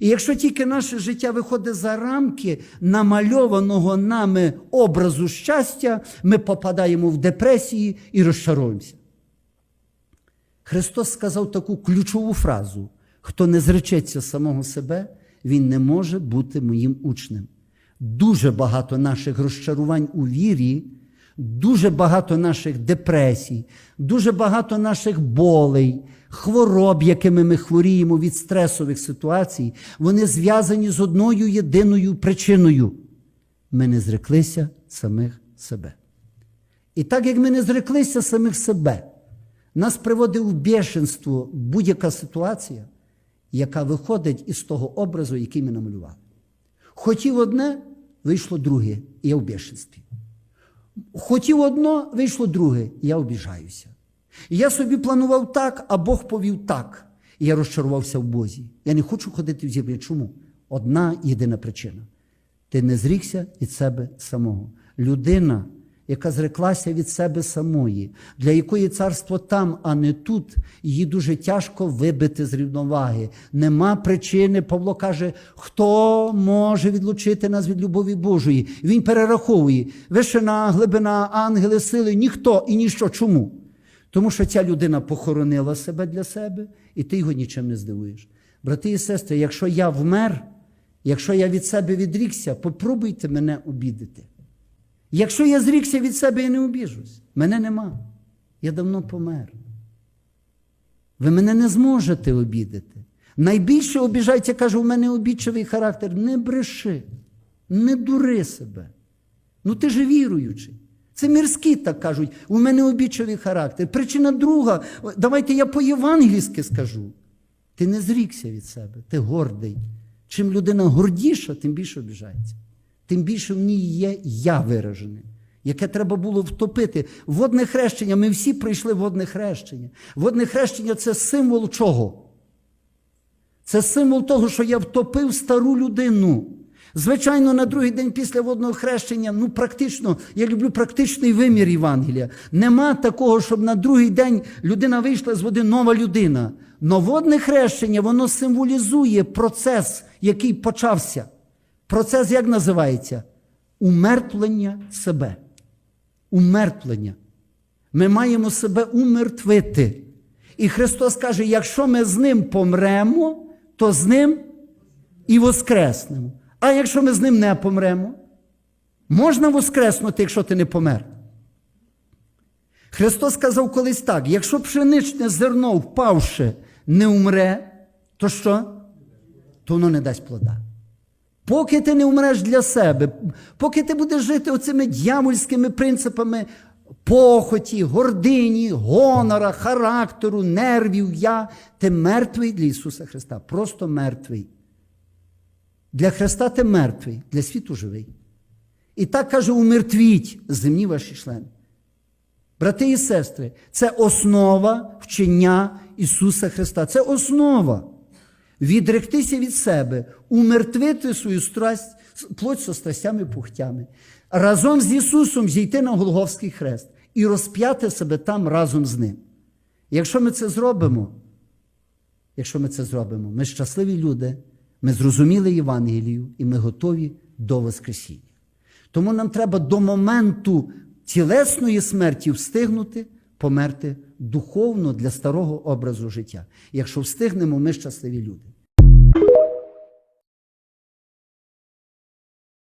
І якщо тільки наше життя виходить за рамки намальованого нами образу щастя, ми попадаємо в депресії і розчаруємося. Христос сказав таку ключову фразу: хто не зречеться самого себе, він не може бути моїм учнем. Дуже багато наших розчарувань у вірі, дуже багато наших депресій, дуже багато наших болей, хвороб, якими ми хворіємо від стресових ситуацій, вони зв'язані з одною єдиною причиною. Ми не зреклися самих себе. І так як ми не зреклися самих себе, нас приводить у бешенство будь-яка ситуація, яка виходить із того образу, який ми намалювали. Хотів одне, вийшло друге, і я в бешенстві. Хотів одно, вийшло друге, я обіжаюся. Я собі планував так, а Бог повів так. І я розчарувався в Бозі. Я не хочу ходити в зібрі. Чому? Одна єдина причина. Ти не зрікся від себе самого. Людина, яка зреклася від себе самої, для якої царство там, а не тут, її дуже тяжко вибити з рівноваги. Нема причини. Павло каже, хто може відлучити нас від любові Божої? Він перераховує вишина, глибина, ангели, сили, ніхто і ніщо. Чому? Тому що ця людина похоронила себе для себе, і ти його нічим не здивуєш. Брати і сестри, якщо я вмер, якщо я від себе відрікся, попробуйте мене обідати. Якщо я зрікся від себе, я не обіжусь. Мене нема. Я давно помер. Ви мене не зможете обідати. Найбільше обіжається, каже, у мене обідчивий характер. Не бреши, не дури себе. Ну ти ж віруючий. Це мірські так кажуть, у мене обічовий характер. Причина друга, давайте я по-євангельськи скажу. Ти не зрікся від себе, ти гордий. Чим людина гордіша, тим більше обіжається. Тим більше в ній є я виражене, яке треба було втопити. Водне хрещення, ми всі пройшли водне хрещення. Водне хрещення це символ чого? Це символ того, що я втопив стару людину. Звичайно, на другий день після водного хрещення, ну практично, я люблю практичний вимір Євангелія. Нема такого, щоб на другий день людина вийшла з води нова людина. Но водне хрещення, воно символізує процес, який почався. Процес як називається? Умертвлення себе. Умертвлення. Ми маємо себе умертвити. І Христос каже: якщо ми з ним помремо, то з ним і воскреснемо. А якщо ми з ним не помремо, можна воскреснути, якщо ти не помер. Христос сказав колись так: якщо пшеничне зерно, впавши, не умре, то що? То воно не дасть плода. Поки ти не умреш для себе, поки ти будеш жити оцими дьявольськими принципами похоті, гордині, гонора, характеру, нервів, я, ти мертвий для Ісуса Христа. Просто мертвий. Для Христа ти мертвий, для світу живий. І так каже, умертвіть земні ваші члени. Брати і сестри, це основа вчення Ісуса Христа. Це основа. Відректися від себе, умертвити свою страсть, плоть со страстями пухтями, разом з Ісусом зійти на Голговський хрест і розп'яти себе там разом з Ним. Якщо ми це зробимо, якщо ми це зробимо, ми щасливі люди, ми зрозуміли Євангелію і ми готові до Воскресіння. Тому нам треба до моменту тілесної смерті встигнути померти духовно для старого образу життя. Якщо встигнемо, ми щасливі люди.